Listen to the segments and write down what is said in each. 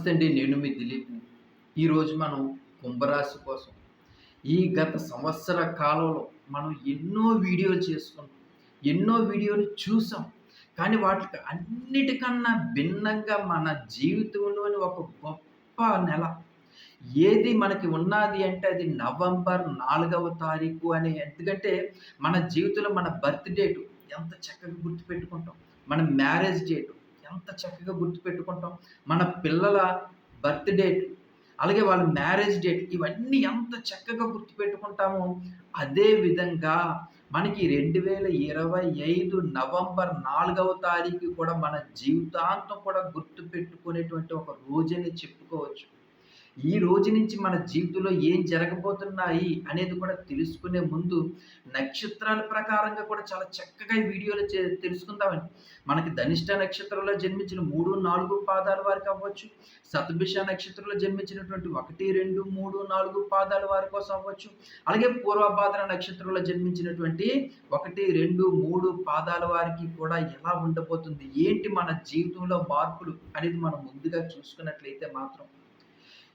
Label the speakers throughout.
Speaker 1: నమస్తే అండి. నేను మీ దిలీప్ని ఈరోజు మనం కుంభరాశి కోసం ఈ గత సంవత్సర కాలంలో మనం ఎన్నో వీడియోలు చేసుకున్నాం ఎన్నో వీడియోలు చూసాం. కానీ వాటికి అన్నిటికన్నా భిన్నంగా మన జీవితంలోని ఒక గొప్ప నెల. ఏది మనకి ఉన్నది అంటే అది నవంబర్ నాలుగవ తారీఖు అని. ఎందుకంటే మన జీవితంలో మన బర్త్ డేటు ఎంత చక్కగా గుర్తుపెట్టుకుంటాం. మన మ్యారేజ్ డేటు ఎంత చక్కగా గుర్తుపెట్టుకుంటాం మన పిల్లల బర్త్ డేట్ అలాగే వాళ్ళ మ్యారేజ్ డేట్ ఇవన్నీ ఎంత చక్కగా గుర్తుపెట్టుకుంటామో అదే విధంగా మనకి రెండు వేల ఇరవై ఐదు నవంబర్ నాలుగవ తారీఖు కూడా మన జీవితాంతం కూడా గుర్తుపెట్టుకునేటువంటి ఒక రోజని చెప్పుకోవచ్చు. ఈ రోజు నుంచి మన జీవితంలో ఏం జరగబోతున్నాయి అనేది కూడా తెలుసుకునే ముందు నక్షత్రాల ప్రకారంగా కూడా చాలా చక్కగా ఈ వీడియోలో తెలుసుకుందామండి. మనకి ధనిష్ట నక్షత్రంలో జన్మించిన మూడు నాలుగు పాదాల వారికి అవ్వచ్చు. సతభిష నక్షత్రంలో జన్మించినటువంటి ఒకటి రెండు మూడు నాలుగు పాదాల వారి కోసం అవ్వచ్చు. అలాగే పూర్వభాద్ర నక్షత్రంలో జన్మించినటువంటి ఒకటి రెండు మూడు పాదాల వారికి కూడా ఎలా ఉండబోతుంది? ఏంటి మన జీవితంలో మార్పులు అనేది మనం ముందుగా చూసుకున్నట్లయితే మాత్రం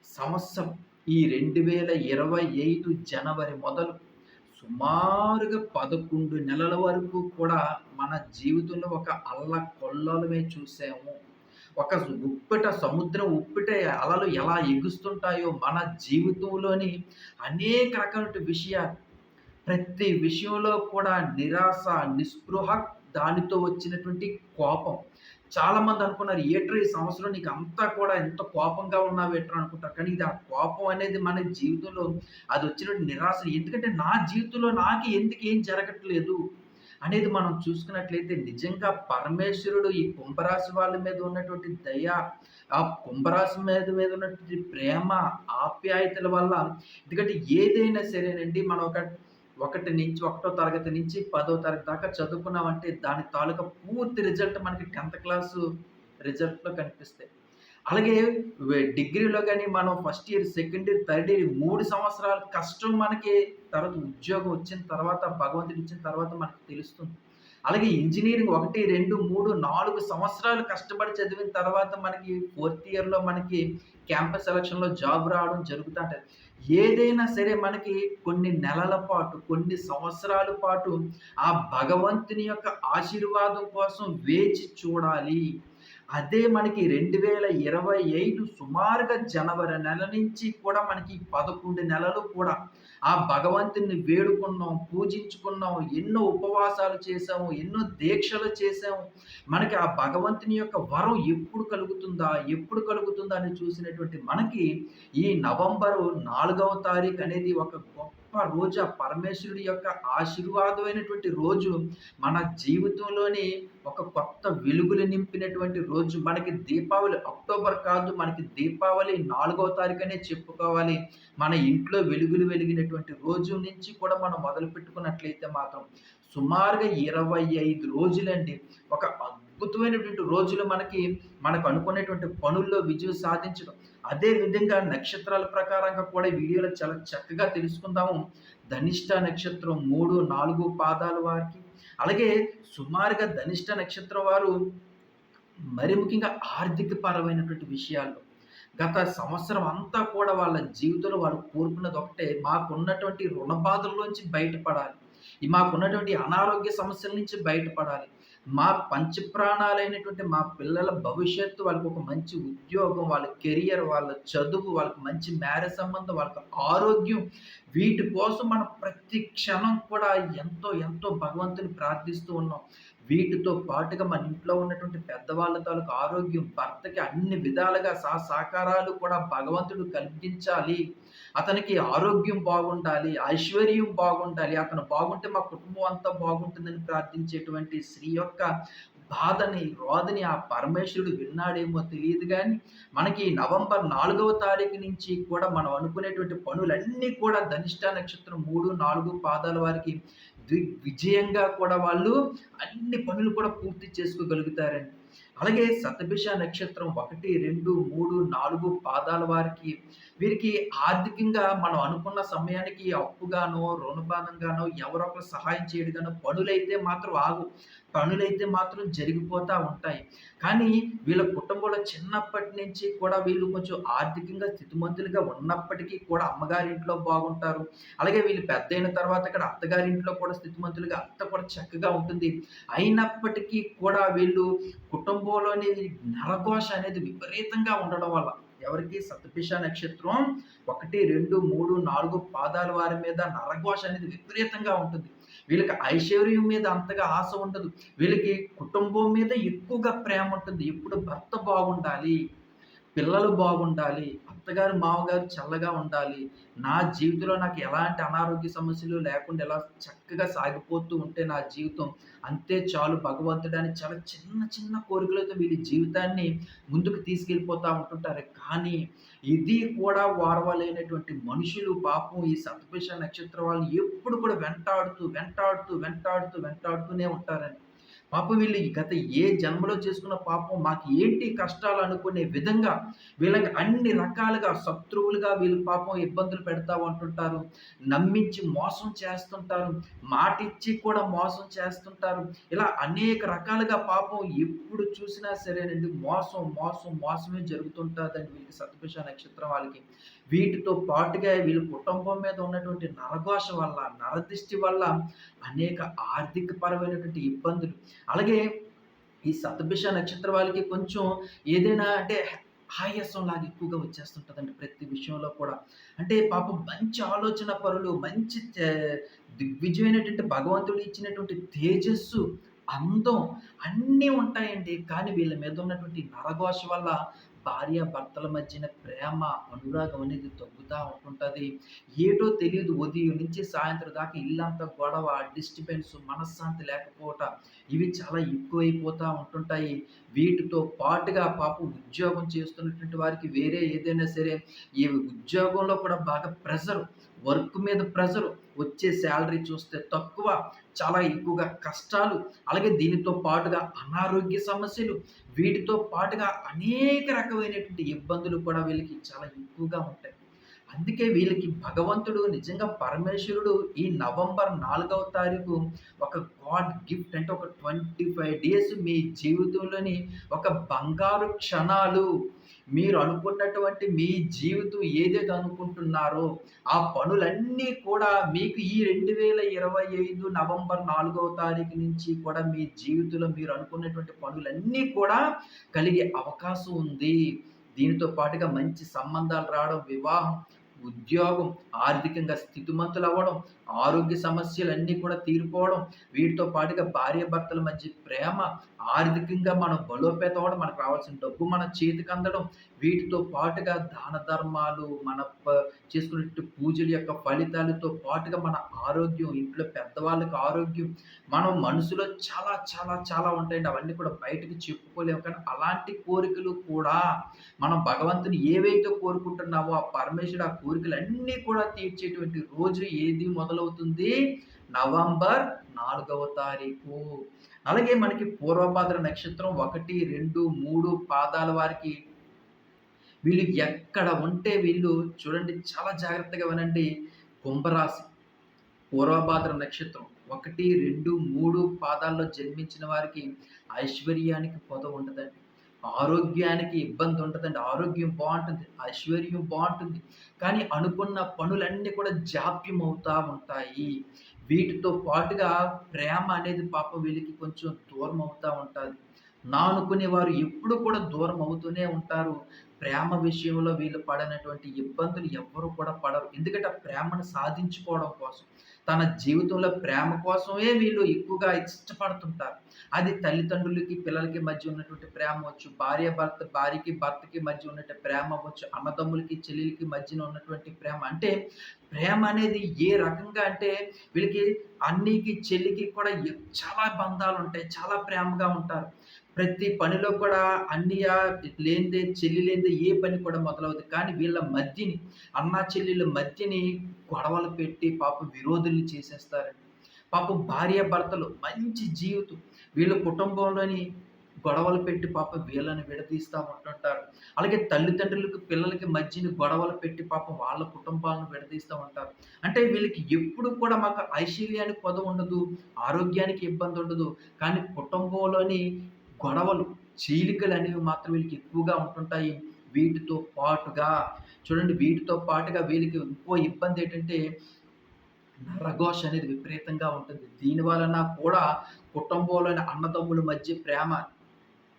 Speaker 1: సంవత్సరం ఈ రెండు వేల ఇరవై ఐదు జనవరి మొదలు సుమారుగా పదకొండు నెలల వరకు కూడా మన జీవితంలో ఒక అల్ల కొల్లలమే చూసాము. ఒక ఉప్పిట సముద్రం ఉప్పిట అలలు ఎలా ఎగుస్తుంటాయో మన జీవితంలోని అనేక రకాల విషయాలు. ప్రతి విషయంలో కూడా నిరాశ నిస్పృహ దానితో వచ్చినటువంటి కోపం చాలా మంది అనుకున్నారు ఏట్రా ఈ సంవత్సరం నీకు అంతా కూడా ఎంత కోపంగా ఉన్నావు ఏట్రా అనుకుంటారు. కానీ ఇది ఆ కోపం అనేది మన జీవితంలో అది వచ్చినటువంటి నిరాశ. ఎందుకంటే నా జీవితంలో నాకు ఎందుకు ఏం జరగట్లేదు అనేది మనం చూసుకున్నట్లయితే నిజంగా పరమేశ్వరుడు ఈ కుంభరాశి వాళ్ళ మీద ఉన్నటువంటి దయ ఆ కుంభరాశి మీద మీద ఉన్నటువంటి ప్రేమ ఆప్యాయతల వల్ల. ఎందుకంటే ఏదైనా సరేనండి మనం ఒక ఒకటి నుంచి ఒకటో తరగతి నుంచి పదో తరగతి దాకా చదువుకున్నామంటే దాని తాలూకా పూర్తి రిజల్ట్ మనకి టెన్త్ క్లాసు రిజల్ట్లో కనిపిస్తాయి. అలాగే డిగ్రీలో కానీ మనం first year second year third year మూడు సంవత్సరాలు కష్టం మనకి తర్వాత ఉద్యోగం వచ్చిన తర్వాత భగవంతుడు ఇచ్చిన తర్వాత మనకి తెలుస్తుంది. అలాగే ఇంజనీరింగ్ ఒకటి రెండు మూడు నాలుగు సంవత్సరాలు కష్టపడి చదివిన తర్వాత మనకి ఫోర్త్ ఇయర్లో మనకి క్యాంపస్ సెలక్షన్లో జాబ్ రావడం జరుగుతూ ఉంటుంది ఏదైనా సరే మనకి కొన్ని నెలల పాటు కొన్ని సంవత్సరాల పాటు ఆ భగవంతుని యొక్క ఆశీర్వాదం కోసం వేచి చూడాలి. అదే మనకి రెండు వేల ఇరవై ఐదు సుమారుగా జనవరి నెల నుంచి కూడా మనకి పదకొండు నెలలు కూడా ఆ భగవంతుని వేడుకున్నాం పూజించుకున్నాం ఎన్నో ఉపవాసాలు చేసాము ఎన్నో దీక్షలు చేసాము మనకి ఆ భగవంతుని యొక్క వరం ఎప్పుడు కలుగుతుందా ఎప్పుడు కలుగుతుందా అని చూసినటువంటి మనకి ఈ నవంబరు నాలుగవ తారీఖు అనేది ఒక గొప్ప రోజు ఆ పరమేశ్వరుడి యొక్క ఆశీర్వాదమైనటువంటి రోజు మన జీవితంలోని ఒక కొత్త వెలుగులు నింపినటువంటి రోజు. మనకి దీపావళి అక్టోబర్ కాదు మనకి దీపావళి నాలుగవ తారీఖునే చెప్పుకోవాలి. మన ఇంట్లో వెలుగులు వెలిగినటువంటి రోజు నుంచి కూడా మనం మొదలు పెట్టుకున్నట్లయితే మాత్రం సుమారుగా ఇరవై ఐదు రోజులండి. ఒక అద్భుతమైనటువంటి రోజులు మనకి మనకు అనుకునేటువంటి పనుల్లో విజయం సాధించడం. అదే విధంగా నక్షత్రాల ప్రకారంగా కూడా వీడియోలో చాలా చక్కగా తెలుసుకుందాము. ధనిష్ట నక్షత్రం మూడు నాలుగు పాదాల వారికి. అలాగే సుమారుగా ధనిష్ట నక్షత్రం వారు మరి ముఖ్యంగా ఆర్థిక పరమైనటువంటి విషయాల్లో గత సంవత్సరం అంతా కూడా వాళ్ళ జీవితంలో వాళ్ళు కోరుకున్నది ఒకటే మాకున్నటువంటి రుణ బాధల్లోంచి బయటపడాలి. మాకున్నటువంటి అనారోగ్య సమస్యల నుంచి బయటపడాలి. మా పంచప్రాణాలైనటువంటి మా పిల్లల భవిష్యత్తు వాళ్ళకి ఒక మంచి ఉద్యోగం వాళ్ళ కెరియర్ వాళ్ళ చదువు వాళ్ళకి మంచి మ్యారేజ్ సంబంధం వాళ్ళకి ఆరోగ్యం వీటి కోసం మనం ప్రతి క్షణం కూడా ఎంతో ఎంతో భగవంతుని ప్రార్థిస్తూ ఉన్నాం. వీటితో పాటుగా మన ఇంట్లో ఉన్నటువంటి పెద్దవాళ్ళ తాలూకు ఆరోగ్యం భర్తకి అన్ని విధాలుగా సా సహకారాలు కూడా భగవంతుడు కల్పించాలి. అతనికి ఆరోగ్యం బాగుండాలి ఐశ్వర్యం బాగుండాలి అతను బాగుంటే మా కుటుంబం అంతా బాగుంటుందని ప్రార్థించేటువంటి స్త్రీ యొక్క బాధని రోధని ఆ పరమేశ్వరుడు విన్నాడేమో తెలియదు కానీ మనకి నవంబర్ నాలుగవ తారీఖు నుంచి కూడా మనం అనుకునేటువంటి పనులన్నీ కూడా ధనిష్ట నక్షత్రం మూడు నాలుగు పాదాల వారికి విజయంగా కూడా వాళ్ళు అన్ని పనులు కూడా పూర్తి చేసుకోగలుగుతారండి. అలాగే సతభిష నక్షత్రం ఒకటి రెండు మూడు నాలుగు పాదాల వారికి వీరికి ఆర్థికంగా మనం అనుకున్న సమయానికి అప్పుగానో రుణబాధంగానో ఎవరొకరు సహాయం చేయడుగానో పనులైతే మాత్రం ఆగు. పనులైతే మాత్రం జరిగిపోతూ ఉంటాయి. కానీ వీళ్ళ కుటుంబంలో చిన్నప్పటి నుంచి కూడా వీళ్ళు కొంచెం ఆర్థికంగా స్థితిమంతులుగా ఉన్నప్పటికీ కూడా అమ్మగారింట్లో బాగుంటారు. అలాగే వీళ్ళు పెద్ద అయిన తర్వాత ఇక్కడ అత్తగారింట్లో కూడా స్థితిమంతులుగా అత్త కూడా చక్కగా ఉంటుంది. అయినప్పటికీ కూడా వీళ్ళు కుటుంబంలోని నరఘోష అనేది విపరీతంగా ఉండడం వల్ల ఎవరికి సతపిష నక్షత్రం ఒకటి రెండు మూడు నాలుగు పాదాల వారి మీద నరఘోష అనేది విపరీతంగా ఉంటుంది. వీళ్ళకి ఐశ్వర్యం మీద అంతగా ఆశ ఉండదు. వీళ్ళకి కుటుంబం మీద ఎక్కువగా ప్రేమ ఉంటుంది. ఎప్పుడు భర్త బాగుండాలి పిల్లలు బాగుండాలి అత్తగారు మామగారు చల్లగా ఉండాలి. నా జీవితంలో నాకు ఎలాంటి అనారోగ్య సమస్యలు లేకుండా ఎలా చక్కగా సాగిపోతూ ఉంటే నా జీవితం అంతే చాలు. భగవంతుడు అని చాలా చిన్న చిన్న కోరికలతో వీడి జీవితాన్ని ముందుకు తీసుకెళ్ళిపోతూ ఉంటుంటారు. కానీ ఇది కూడా వారవలేనటువంటి మనుషులు పాపం ఈ సతపిష నక్షత్ర వాళ్ళని ఎప్పుడు కూడా వెంటాడుతూ వెంటాడుతూ వెంటాడుతూ వెంటాడుతూనే ఉంటారని పాపం వీళ్ళు గత ఏ జన్మలో చేసుకున్న పాపం మాకు ఏంటి కష్టాలు అనుకునే విధంగా వీళ్ళకి అన్ని రకాలుగా శత్రువులుగా వీళ్ళు పాపం ఇబ్బందులు పెడతా ఉంటుంటారు నమ్మించి మోసం చేస్తుంటారు. మాటిచ్చి కూడా మోసం చేస్తుంటారు. ఇలా అనేక రకాలుగా పాపం ఎప్పుడు చూసినా సరేనండి మోసం మోసం మోసమే జరుగుతుంటుందండి వీళ్ళకి సతపిష నక్షత్రం వాళ్ళకి. వీటితో పాటుగా వీళ్ళ కుటుంబం మీద ఉన్నటువంటి నరఘోష వల్ల నరదృష్టి వల్ల అనేక ఆర్థిక పరమైనటువంటి ఇబ్బందులు. అలాగే ఈ సతభిష నక్షత్ర వాళ్ళకి కొంచెం ఏదైనా అంటే ఆయాసం లాగా ఎక్కువగా వచ్చేస్తుంటుందండి ప్రతి విషయంలో కూడా. అంటే పాపం మంచి ఆలోచన పరులు మంచి దిగ్విజయమైనటువంటి భగవంతుడు ఇచ్చినటువంటి తేజస్సు అందం అన్నీ ఉంటాయండి. కానీ వీళ్ళ మీద ఉన్నటువంటి నరఘోష వల్ల భార్య భర్తల మధ్యన ప్రేమ అనురాగం అనేది తగ్గుతూ ఉంటుంటుంది. ఏటో తెలియదు ఉదయం నుంచి సాయంత్రం దాకా ఇల్లంతా గొడవ డిస్టర్బెన్స్ మనశ్శాంతి లేకపోవటం. ఇవి చాలా ఎక్కువైపోతూ ఉంటుంటాయి. వీటితో పాటుగా పాపం ఉద్యోగం చేస్తున్నటువంటి వారికి వేరే ఏదైనా సరే ఈ ఉద్యోగంలో కూడా బాగా ప్రెషర్ వర్క్ మీద ప్రెషర్ వచ్చే శాలరీ చూస్తే తక్కువ చాలా ఎక్కువగా కష్టాలు అలాగే దీనితో పాటుగా అనారోగ్య సమస్యలు వీటితో పాటుగా అనేక రకమైనటువంటి ఇబ్బందులు కూడా వీళ్ళకి చాలా ఎక్కువగా ఉంటాయి. అందుకే వీళ్ళకి భగవంతుడు నిజంగా పరమేశ్వరుడు ఈ నవంబర్ నాలుగవ తారీఖు ఒక గాడ్ గిఫ్ట్ అంటే ఒక ట్వంటీ ఫైవ్ డేస్ మీ జీవితంలోని ఒక బంగారు క్షణాలు మీరు అనుకున్నటువంటి మీ జీవితం ఏదైతే అనుకుంటున్నారో ఆ పనులన్నీ కూడా మీకు ఈ రెండు వేల ఇరవై ఐదు నవంబర్ నాలుగవ తారీఖు నుంచి కూడా మీ జీవితంలో మీరు అనుకున్నటువంటి పనులన్నీ కూడా కలిగే అవకాశం ఉంది. దీనితో పాటుగా మంచి సంబంధాలు రావడం వివాహం ఉద్యోగం ఆర్థికంగా స్థితిమంతులు అవ్వడం ఆరోగ్య సమస్యలన్నీ కూడా తీరిపోవడం వీటితో పాటుగా భార్య భర్తల మధ్య ప్రేమ ఆర్థికంగా మనం బలోపేతం అవ్వడం మనకు రావాల్సిన డబ్బు మన చేతికి అందడం వీటితో పాటుగా దాన ధర్మాలు మన చేసుకునే పూజల యొక్క ఫలితాలతో పాటుగా మన ఆరోగ్యం ఇంట్లో పెద్దవాళ్ళకి ఆరోగ్యం మనం మనసులో చాలా చాలా చాలా ఉంటాయండి. అవన్నీ కూడా బయటకు చెప్పుకోలేము. కానీ అలాంటి కోరికలు కూడా మనం భగవంతుని ఏవైతే కోరుకుంటున్నామో ఆ పరమేశ్వరుడు ఆ కోరికలు అన్నీ కూడా తీర్చేటువంటి రోజు ఏది మొదలు మొదలవుతుంది. నవంబర్ నాలుగవ తారీఖు. అలాగే మనకి పూర్వభాద్ర నక్షత్రం ఒకటి రెండు మూడు పాదాల వారికి వీళ్ళు ఎక్కడ ఉంటే వీళ్ళు చూడండి చాలా జాగ్రత్తగా వినండి. కుంభరాశి పూర్వభాద్ర నక్షత్రం ఒకటి రెండు మూడు పాదాల్లో జన్మించిన వారికి ఐశ్వర్యానికి పొద ఉండదండి. ఆరోగ్యానికి ఇబ్బంది ఉంటుందండి. ఆరోగ్యం బాగుంటుంది ఐశ్వర్యం బాగుంటుంది. కానీ అనుకున్న పనులన్నీ కూడా జాప్యం అవుతూ ఉంటాయి. వీటితో పాటుగా ప్రేమ అనేది పాప వీళ్ళకి కొంచెం దూరం అవుతూ ఉంటుంది. నా అనుకునే వారు ఎప్పుడు కూడా దూరం అవుతూనే ఉంటారు. ప్రేమ విషయంలో వీళ్ళు పడినటువంటి ఇబ్బందులు ఎవ్వరూ కూడా పడరు. ఎందుకంటే ప్రేమను సాధించుకోవడం కోసం. తన జీవితంలో ప్రేమ కోసమే వీళ్ళు ఎక్కువగా ఇష్టపడుతుంటారు. అది తల్లిదండ్రులకి పిల్లలకి మధ్య ఉన్నటువంటి ప్రేమ అవ్వచ్చు భార్య భర్త భార్యకి భర్తకి మధ్య ఉన్నటువంటి ప్రేమ అవ్వచ్చు అన్నదమ్ములకి చెల్లెలకి మధ్యన ఉన్నటువంటి ప్రేమ. అంటే ప్రేమ అనేది ఏ రకంగా అంటే వీళ్ళకి అన్నికి చెల్లికి కూడా చాలా బంధాలు ఉంటాయి చాలా ప్రేమగా ఉంటారు. ప్రతి పనిలో కూడా అన్నయ్య లేనిదే చెల్లి లేనిదే ఏ పని కూడా మొదలవుతుంది కానీ వీళ్ళ మధ్యని అన్న చెల్లెల మధ్యని గొడవలు పెట్టి పాప విరోధుల్ని చేసేస్తారండి పాపం భార్య భర్తలు మంచి జీవితం వీళ్ళ కుటుంబంలోని గొడవలు పెట్టి పాపం వీళ్ళని విడదీస్తూ ఉంటుంటారు. అలాగే తల్లిదండ్రులకు, పిల్లలకి మధ్యని గొడవలు పెట్టి పాపం వాళ్ళ కుటుంబాలను విడదీస్తూ ఉంటారు. అంటే వీళ్ళకి ఎప్పుడు కూడా మాకు ఐశ్వర్యానికి ఉండదు ఆరోగ్యానికి ఇబ్బంది ఉండదు కానీ కుటుంబంలోని గొడవలు, చీలికలు అనేవి మాత్రం వీళ్ళకి ఎక్కువగా ఉంటుంటాయి. వీటితో పాటుగా చూడండి వీటితో పాటుగా వీళ్ళకి ఇంకో ఇబ్బందేంటంటే నరఘోష అనేది విపరీతంగా ఉంటుంది. దీని వలన కూడా కుటుంబంలోని అన్నదమ్ముల మధ్య ప్రేమ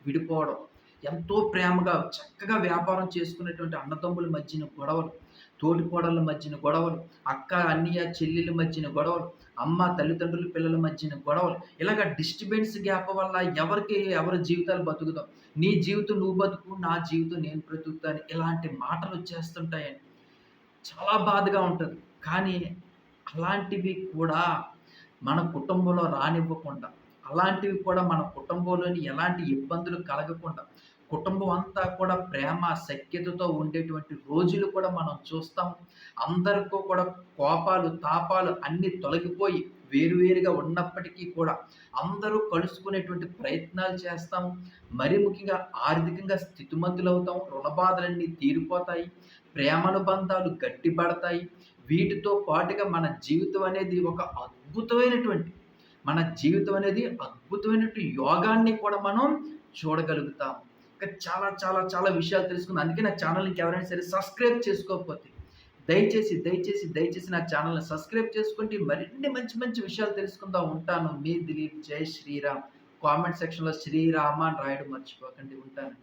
Speaker 1: విడిపోవడం. ఎంతో ప్రేమగా చక్కగా వ్యాపారం చేసుకునేటువంటి అన్నదమ్ముల మధ్యన గొడవలు, తోటికోడళ్ళ మధ్యన గొడవలు, అక్క, అన్నయ్య, చెల్లెల మధ్యన గొడవలు, అమ్మ, తల్లిదండ్రుల, పిల్లల మధ్యన గొడవలు. ఇలాగ డిస్టర్బెన్స్ గ్యాప్ వల్ల ఎవరికి ఎవరి జీవితాలు బతుకుతాం. నీ జీవితం నువ్వు బతుకు, నా జీవితం నేను బ్రతుకుతాను. ఇలాంటి మాటలు వచ్చేస్తుంటాయని చాలా బాధగా ఉంటుంది కానీ అలాంటివి కూడా మన కుటుంబంలో రానివ్వకుండా, అలాంటివి కూడా మన కుటుంబంలోని ఎలాంటి ఇబ్బందులు కలగకుండా, కుటుంబం అంతా కూడా ప్రేమ, సఖ్యతతో ఉండేటువంటి రోజులు కూడా మనం చూస్తాం. అందరికీ కూడా కోపాలు, తాపాలు అన్నీ తొలగిపోయి వేరువేరుగా ఉన్నప్పటికీ కూడా అందరూ కలుసుకునేటువంటి ప్రయత్నాలు చేస్తాం. మరి ముఖ్యంగా ఆర్థికంగా స్థితిమంతులవుతాం. రుణ బాధలన్నీ తీరిపోతాయి. ప్రేమానుబంధాలు గట్టిపడతాయి. వీటితో పాటుగా మన జీవితం అనేది ఒక అద్భుతమైనటువంటి మన జీవితం అనేది అద్భుతమైనటువంటి యోగాన్ని కూడా మనం చూడగలుగుతాం. ఇంకా చాలా చాలా చాలా విషయాలు తెలుసుకుందాం. అందుకే నా ఛానల్‌ని ఇంకెవరైనా సరే సబ్స్క్రైబ్ చేసుకోకపోతే దయచేసి, దయచేసి, దయచేసి నా ఛానల్‌ని సబ్స్క్రైబ్ చేసుకుంటే మరిన్ని మంచి మంచి విషయాలు తెలుసుకుందా ఉంటాను. మీ దిలీప్. జై శ్రీరామ్. కామెంట్ సెక్షన్‌లో శ్రీరామ అని రాయడం మర్చిపోకండి. ఉంటాను.